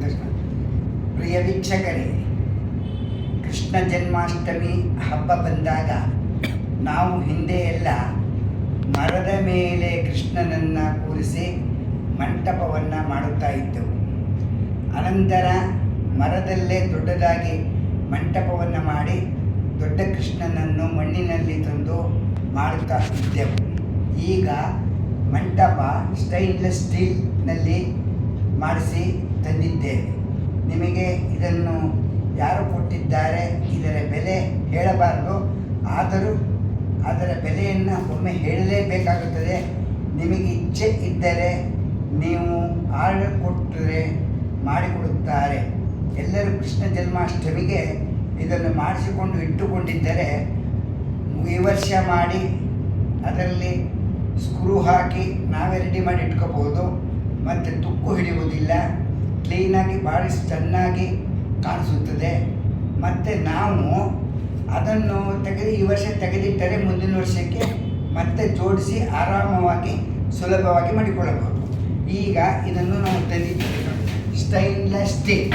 ಕೃಷ್ಣ ಪ್ರಿಯ ವೀಕ್ಷಕರೇ, ಕೃಷ್ಣ ಜನ್ಮಾಷ್ಟಮಿ ಹಬ್ಬ ಬಂದಾಗ ನಾವು ಹಿಂದೆ ಎಲ್ಲ ಮರದ ಮೇಲೆ ಕೃಷ್ಣನನ್ನು ಕೂರಿಸಿ ಮಂಟಪವನ್ನು ಮಾಡುತ್ತಾ ಇದ್ದೆವು. ಅನಂತರ ಮರದಲ್ಲೇ ದೊಡ್ಡದಾಗಿ ಮಂಟಪವನ್ನು ಮಾಡಿ ದೊಡ್ಡ ಕೃಷ್ಣನನ್ನು ಮಣ್ಣಿನಲ್ಲಿ ತಂದು ಮಾಡುತ್ತಾ ಇದ್ದೆವು. ಈಗ ಮಂಟಪ ಸ್ಟೈನ್ಲೆಸ್ ಸ್ಟೀಲ್ನಲ್ಲಿ ಮಾಡಿಸಿ ತಂದಿದ್ದೇವೆ ನಿಮಗೆ ಇದನ್ನು ಯಾರು ಕೊಟ್ಟಿದ್ದಾರೆ ಇದರ ಬೆಲೆ ಹೇಳಬಾರದು. ಆದರೂ ಅದರ ಬೆಲೆಯನ್ನು ಒಮ್ಮೆ ಹೇಳಲೇಬೇಕಾಗುತ್ತದೆ. ನಿಮಗೆ ಇಚ್ಛೆ ಇದ್ದರೆ ನೀವು ಆರ್ಡರ್ ಕೊಟ್ಟರೆ ಮಾಡಿಕೊಡುತ್ತಾರೆ. ಎಲ್ಲರೂ ಕೃಷ್ಣ ಜನ್ಮಾಷ್ಟಮಿಗೆ ಇದನ್ನು ಮಾಡಿಸಿಕೊಂಡು ಇಟ್ಟುಕೊಂಡಿದ್ದರೆ ಈ ವರ್ಷ ಮಾಡಿ ಅದರಲ್ಲಿ ಸ್ಕ್ರೂ ಹಾಕಿ ನಾವೇ ರೆಡಿ ಮಾಡಿ ಇಟ್ಕೋಬೋದು ಮತ್ತು ತುಕ್ಕು ಹಿಡಿಯುವುದಿಲ್ಲ. ಕ್ಲೀನಾಗಿ ಭಾಳ ಚೆನ್ನಾಗಿ ಕಾಣಿಸುತ್ತದೆ. ಮತ್ತು ನಾವು ಅದನ್ನು ತೆಗೆದು ಈ ವರ್ಷ ತೆಗೆದಿಟ್ಟರೆ ಮುಂದಿನ ವರ್ಷಕ್ಕೆ ಮತ್ತೆ ಜೋಡಿಸಿ ಆರಾಮವಾಗಿ ಸುಲಭವಾಗಿ ಮಾಡಿಕೊಳ್ಳಬಹುದು. ಈಗ ಇದನ್ನು ನಾವು ತೆಗೆದಿದ್ದೇವೆ. ಸ್ಟೈನ್ಲೆಸ್ ಸ್ಟೀಲ್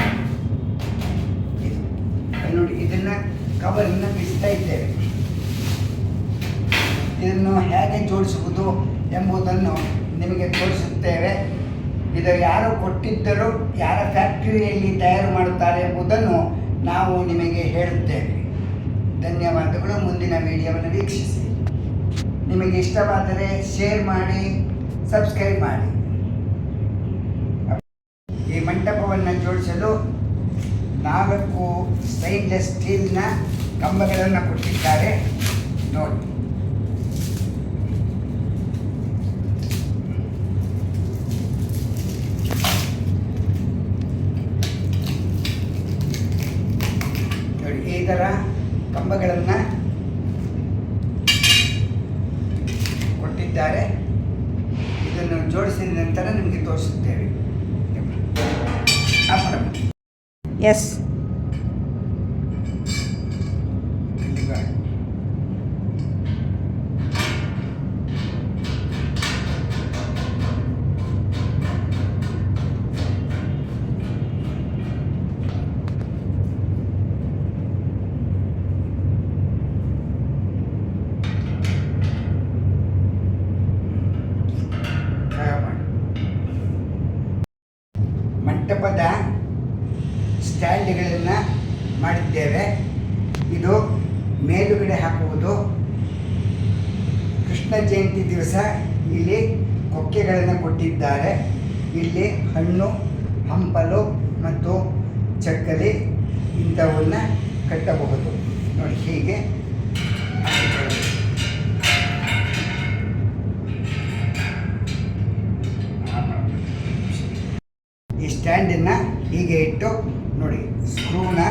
ಇದು. ನೋಡಿ, ಇದನ್ನು ಕವರನ್ನು ಬಿಡಿಸ್ತಾ ಇದ್ದೇವೆ. ಇದನ್ನು ಹೇಗೆ ಜೋಡಿಸುವುದು ಎಂಬುದನ್ನು ನಿಮಗೆ ತೋರಿಸುತ್ತೇವೆ. ಇದು ಯಾರು ಕೊಟ್ಟಿದ್ದರೂ ಯಾರ ಫ್ಯಾಕ್ಟರಿಯಲ್ಲಿ ತಯಾರು ಮಾಡುತ್ತಾರೆ ಎಂಬುದನ್ನು ನಾವು ನಿಮಗೆ ಹೇಳುತ್ತೇವೆ. ಧನ್ಯವಾದಗಳು. ಮುಂದಿನ ವಿಡಿಯೋವನ್ನು ವೀಕ್ಷಿಸಿ. ನಿಮಗೆ ಇಷ್ಟವಾದರೆ ಶೇರ್ ಮಾಡಿ, ಸಬ್ಸ್ಕ್ರೈಬ್ ಮಾಡಿ. ಈ ಮಂಟಪವನ್ನು ಜೋಡಿಸಲು ನಾಲ್ಕು ಸ್ಟೈನ್ಲೆಸ್ ಸ್ಟೀಲ್ನ ಕಂಬಗಳನ್ನು ಕೊಟ್ಟಿದ್ದಾರೆ. ನೋಡಿ ಈ ಥರ ಕಂಬಗಳನ್ನು ಕೊಟ್ಟಿದ್ದಾರೆ ಇದನ್ನು ಜೋಡಿಸಿದ ನಂತರ ನಿಮಗೆ ತೋರಿಸುತ್ತೇವೆ. ಎಸ್ ಮಾಡಿದ್ದೇವೆ. ಇದು ಮೇಲುಗಡೆ ಹಾಕುವುದು. ಕೃಷ್ಣ ಜಯಂತಿ ದಿವಸ ಇಲ್ಲಿ ಕೊಕ್ಕೆಗಳನ್ನು ಕೊಟ್ಟಿದ್ದಾರೆ. ಇಲ್ಲಿ ಹಣ್ಣು, ಹಂಪಲು ಮತ್ತು ಚಕ್ಕಲಿ ಇಂಥವನ್ನ ಕಟ್ಟಬಹುದು. ನೋಡಿ ಹೀಗೆ. ಈ ಸ್ಟ್ಯಾಂಡನ್ನು ಹೀಗೆ ಇಟ್ಟು இப்படி ஸ்க்ரூனை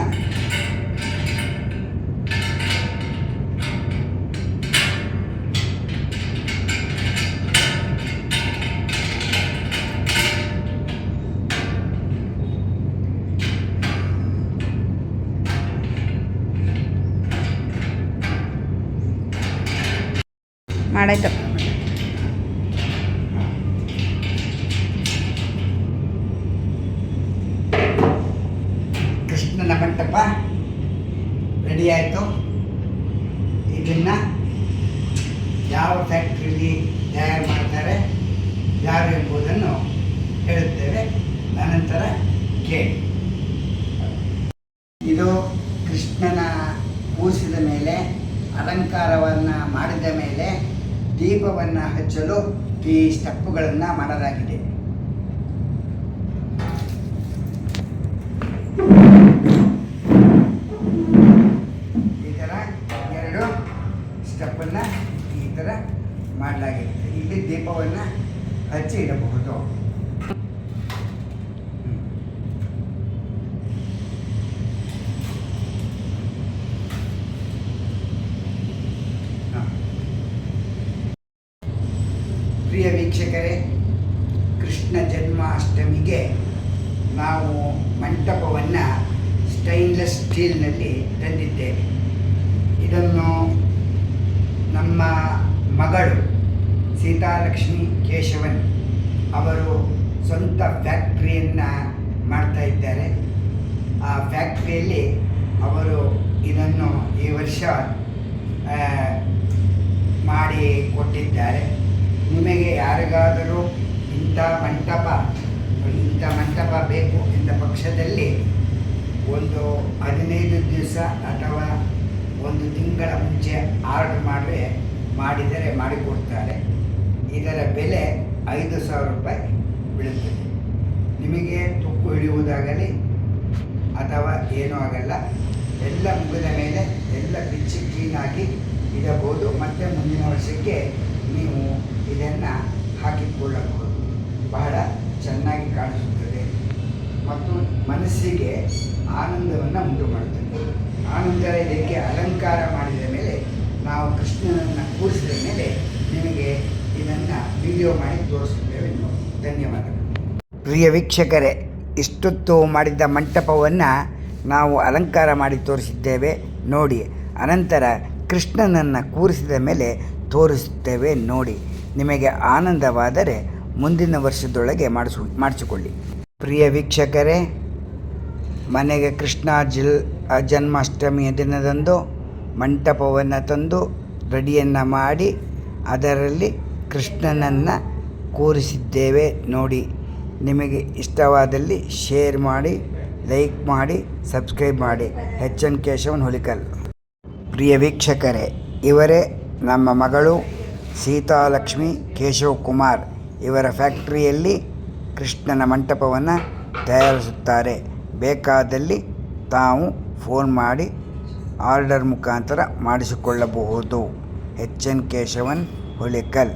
மடக்கம் ಮಂಟಪ ರೆಡಿ ಆಯಿತು. ಇದನ್ನು ಯಾವ ಫ್ಯಾಕ್ಟ್ರಿಲಿ ತಯಾರು ಮಾಡ್ತಾರೆ, ಯಾರು ಎಂಬುದನ್ನು ಹೇಳುತ್ತೇವೆ. ಅನಂತರ ಕೇಳಿ. ಇದು ಕೃಷ್ಣನ ಕೂಸಿದ ಮೇಲೆ, ಅಲಂಕಾರವನ್ನು ಮಾಡಿದ ಮೇಲೆ, ದೀಪವನ್ನು ಹಚ್ಚಲು ಈ ಸ್ಟೆಪ್ಪುಗಳನ್ನು ಮಾಡಲಾಗಿದೆ. ಹಚ್ಚಿ ಇಡಬಹುದು. ಪ್ರಿಯ ವೀಕ್ಷಕರೇ ಕೃಷ್ಣ ಜನ್ಮಾಷ್ಟಮಿಗೆ ನಾವು ಮಂಟಪವನ್ನು ಸ್ಟೈನ್ಲೆಸ್ ಸ್ಟೀಲ್ನಲ್ಲಿ ತಂದಿದ್ದೇವೆ. ಇದನ್ನು ನಮ್ಮ ಮಗಳು ಸೀತಾಲಕ್ಷ್ಮಿ ಕೇಶವನ್ ಅವರು ಸ್ವಂತ ಫ್ಯಾಕ್ಟ್ರಿಯನ್ನು ಮಾಡ್ತಾ ಇದ್ದಾರೆ. ಆ ಫ್ಯಾಕ್ಟ್ರಿಯಲ್ಲಿ ಅವರು ಇದನ್ನು ಈ ವರ್ಷ ಮಾಡಿ ಕೊಟ್ಟಿದ್ದಾರೆ. ನಿಮಗೆ ಯಾರಿಗಾದರೂ ಇಂಥ ಮಂಟಪ ಇಂಥ ಮಂಟಪ ಬೇಕು ಎಂದ ಪಕ್ಷದಲ್ಲಿ ಒಂದು ಹದಿನೈದು ದಿವಸ ಅಥವಾ ಒಂದು ತಿಂಗಳ ಮುಂಚೆ ಆರ್ಡ್ರ್ ಮಾಡಿ ಮಾಡಿದರೆ ಮಾಡಿಕೊಡ್ತಾರೆ. ಐದು ಸಾವಿರ ರೂಪಾಯಿ ಬೀಳುತ್ತದೆ ನಿಮಗೆ ತುಕ್ಕು ಹಿಡಿಯುವುದಾಗಲಿ ಅಥವಾ ಏನೂ ಆಗಲ್ಲ, ಎಲ್ಲ ಮುಗಿದ ಮೇಲೆ ಎಲ್ಲ ಬಿಚ್ಚಿ ಕ್ಲೀನಾಗಿ ಇಡಬಹುದು ಮತ್ತು ಮುಂದಿನ ವರ್ಷಕ್ಕೆ ನೀವು ಇದನ್ನು ಹಾಕಿಕೊಳ್ಳಬಹುದು. ಬಹಳ ಚೆನ್ನಾಗಿ ಕಾಣಿಸುತ್ತದೆ. ಮತ್ತು ಮನಸ್ಸಿಗೆ ಆನಂದವನ್ನು ಉಂಟು ಮಾಡುತ್ತದೆ ಆನಂತರ ಇದಕ್ಕೆ ಅಲಂಕಾರ ಮಾಡಿದ ಮೇಲೆ ನಾವು ಕೃಷ್ಣನನ್ನು ಕೂರಿಸಿದ ಮೇಲೆ ನಿಮಗೆ ಇದನ್ನು ವಿಡಿಯೋ ಮಾಡಿ ತೋರಿಸುತ್ತೇವೆ ನೋಡಿ ಧನ್ಯವಾದಗಳು ಪ್ರಿಯ ವೀಕ್ಷಕರೇ, ಇಷ್ಟೊತ್ತು ಮಾಡಿದ್ದ ಮಂಟಪವನ್ನು ನಾವು ಅಲಂಕಾರ ಮಾಡಿ ತೋರಿಸಿದ್ದೇವೆ. ನೋಡಿ, ಅನಂತರ ಕೃಷ್ಣನನ್ನು ಕೂರಿಸಿದ ಮೇಲೆ ತೋರಿಸುತ್ತೇವೆ ನೋಡಿ. ನಿಮಗೆ ಆನಂದವಾದರೆ ಮುಂದಿನ ವರ್ಷದೊಳಗೆ ಮಾಡಿಸು, ಮಾಡಿಸಿಕೊಳ್ಳಿ. ಪ್ರಿಯ ವೀಕ್ಷಕರೇ, ಮನೆಗೆ ಕೃಷ್ಣ ಜಿಲ್ ಜನ್ಮಾಷ್ಟಮಿಯ ದಿನದಂದು ಮಂಟಪವನ್ನು ತಂದು ರೆಡಿಯನ್ನು ಮಾಡಿ ಅದರಲ್ಲಿ ಕೃಷ್ಣನನ್ನು ಕೂರಿಸಿದ್ದೇವೆ ನೋಡಿ. ನಿಮಗೆ ಇಷ್ಟವಾದಲ್ಲಿ ಶೇರ್ ಮಾಡಿ ಲೈಕ್ ಮಾಡಿ ಸಬ್ಸ್ಕ್ರೈಬ್ ಮಾಡಿ. H N Keshavan Hulikal. ಪ್ರಿಯ ವೀಕ್ಷಕರೇ, ಇವರೇ ನಮ್ಮ ಮಗಳು ಸೀತಾಲಕ್ಷ್ಮಿ ಕೇಶವ್ ಕುಮಾರ್. ಇವರ ಫ್ಯಾಕ್ಟ್ರಿಯಲ್ಲಿ ಕೃಷ್ಣನ ಮಂಟಪವನ್ನು ತಯಾರಿಸುತ್ತಾರೆ. ಬೇಕಾದಲ್ಲಿ ತಾವು ಫೋನ್ ಮಾಡಿ ಆರ್ಡರ್ ಮುಖಾಂತರ ಮಾಡಿಸಿಕೊಳ್ಳಬಹುದು. H N Keshavan Hulikal.